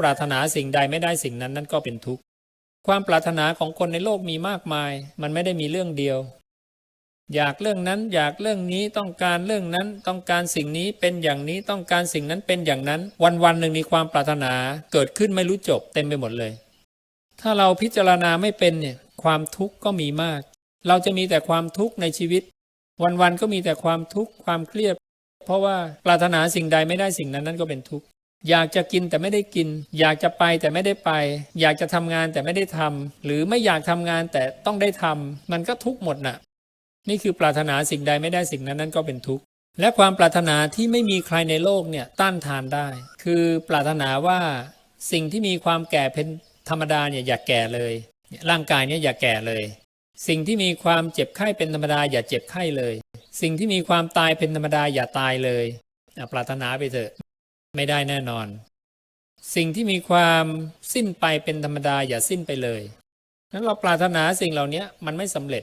ปรารถนาสิ่งใดไม่ได้สิ่งนั้นนั่นก็เป็นทุกข์ ความปรารถนาของคนในโลกมีมากมาย มันไม่ได้มีเรื่องเดียว อยากเรื่องนั้นอยากเรื่องนี้ต้องการเรื่องนั้นต้องการสิ่งนี้เป็นอย่างนี้ต้องการสิ่งนั้นเป็นอย่างนั้น วันวันๆหนึ่งมีความปรารถนาเกิดขึ้นไม่รู้จบเต็มไปหมดเลย ถ้าเราพิจารณาไม่เป็นเนี่ยความทุกข์ก็มีมาก เราจะมีแต่ความทุกข์ในชีวิต วันๆก็มีแต่ความทุกข์ความเครียด เพราะว่าปรารถนาสิ่งใดไม่ได้สิ่งนั้นนั่นก็เป็นทุกข์ อยากจะกินแต่ไม่ได้กิน อยากจะไปแต่ไม่ได้ไป อยากจะทำงานแต่ไม่ได้ทำหรือไม่อยากทำงานแต่ต้องได้ทำมันก็ทุกหมดน่ะ นี่คือปรารถนาสิ่งใดไม่ได้สิ่งนั้นนั่นก็เป็นทุกข์และความปรารถนาที่ไม่มีใครในโลกเนี่ยต้านทานได้ คือปรารถนาว่าสิ่งที่มีความแก่เป็นธรรมดาเนี่ยอย่าแก่เลย ร่างกายเนี่ยอย่าแก่เลย สิ่งที่มีความเจ็บไข้เป็นธรรมดาอย่าเจ็บไข้เลย สิ่งที่มีความตายเป็นธรรมดาอย่าตายเลยปรารถนาไปเถอะ ไม่ได้แน่นอน สิ่งที่มีความสิ้นไปเป็นธรรมดาอย่าสิ้นไปเลยนั้นเราปรารถนาสิ่งเหล่านี้มันไม่สำเร็จ